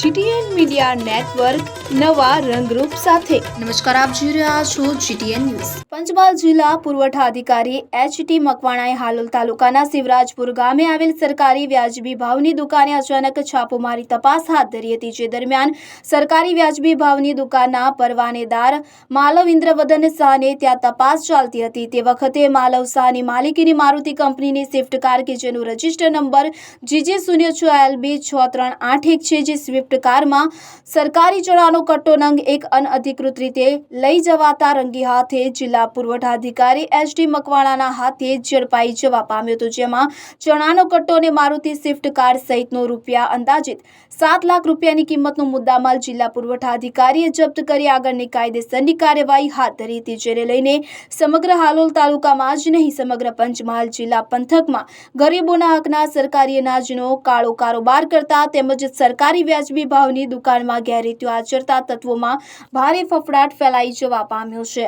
GTN media network નવા રંગરૂપ સાથે. નમસ્કાર આપ જોઈ રહ્યા છો જીટીએન ન્યૂઝ. પંચમહાલ જિલ્લા પુરવઠા અધિકારી એચ ટી મકવાણાએ હાલોલ તાલુકાના શિવરાજપુર ગામે આવેલ સરકારી વ્યાજબી ભાવની દુકાને અચાનક છાપો મારી તપાસ હાથ ધરી હતી જે દરમિયાન સરકારી વ્યાજબી ભાવની દુકાનના પરવાનેદાર માલવ ઇન્દ્રવદન શાહને ત્યાં તપાસ ચાલતી હતી. તે વખતે માલવ શાહની માલિકીની મારુતિ કંપનીની સ્વિફ્ટ કાર કે જેનું રજિસ્ટર નંબર જીજે શૂન્ય છ એલ બી છ ત્રણ આઠ એક છે જે સ્વિફ્ટ કારમાં સરકારી ચણાનો કટ્ટો નંગ એક અનઅધિકૃત રીતે લઈ જવાતા રંગી હાથે જિલ્લા પુરવઠા અધિકારી એચ ડી મકવાણાના હાથે ઝડપાઈ જવા પામ્યો હતો, જેમાં ચણાનો કટ્ટો અને મારુતિ સ્વિફ્ટ કાર સહિતનો રૂપિયા અંદાજિત સાત લાખ રૂપિયાની કિંમતનો મુદ્દામાલ જિલ્લા પુરવઠા અધિકારીએ જપ્ત કરી આગળની કાયદેસરની કાર્યવાહી હાથ ધરી હતી, જેને લઈને સમગ્ર હાલોલ તાલુકામાં જ નહીં, સમગ્ર પંચમહાલ જિલ્લા પંથકમાં ગરીબોના હકના સરકારી અનાજનો કાળો કારોબાર કરતા તેમજ સરકારી વ્યાજબી ભાવની દુકાનમાં ગેરરીતિઓ આચરતા તત્વોમાં ભારે ફફડાટ ફેલાઈ જવા પામ્યો છે.